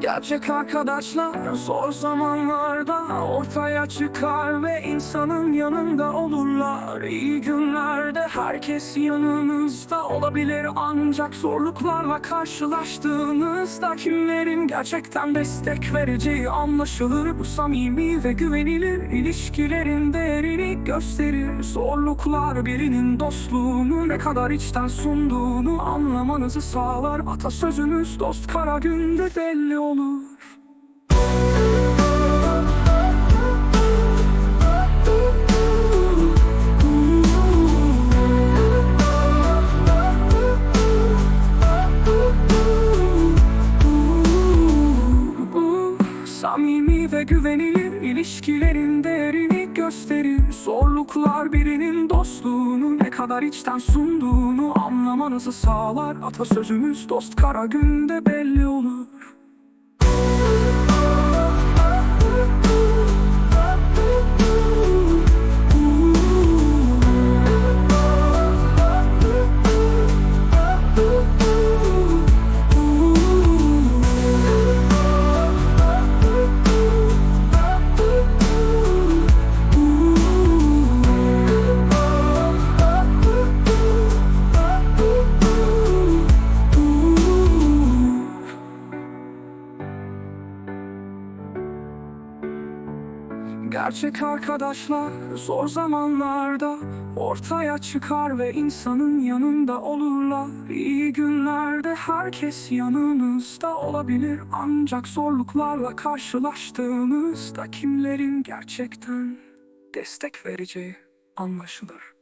Gerçek arkadaşlar zor zamanlarda ortaya çıkar ve insanın yanında olurlar. İyi günlerde herkes yanınızda olabilir ancak zorluklarla karşılaştığınızda kimlerin gerçekten destek vereceği anlaşılır. Bu samimi ve güvenilir ilişkilerin değerini gösterir. Zorluklar birinin dostluğunu ne kadar içten sunduğunu anlamanızı sağlar. Atasözümüz dost kara günde belli olur. Samimi ve güvenilir ilişkilerin değerini gösterir. Zorluklar birinin dostluğunu ne kadar içten sunduğunu anlamanızı sağlar. Atasözümüz dost kara günde belli olur Gerçek arkadaşlar zor zamanlarda ortaya çıkar ve insanın yanında olurlar. İyi günlerde herkes yanınızda olabilir ancak zorluklarla karşılaştığınızda kimlerin gerçekten destek vereceği anlaşılır.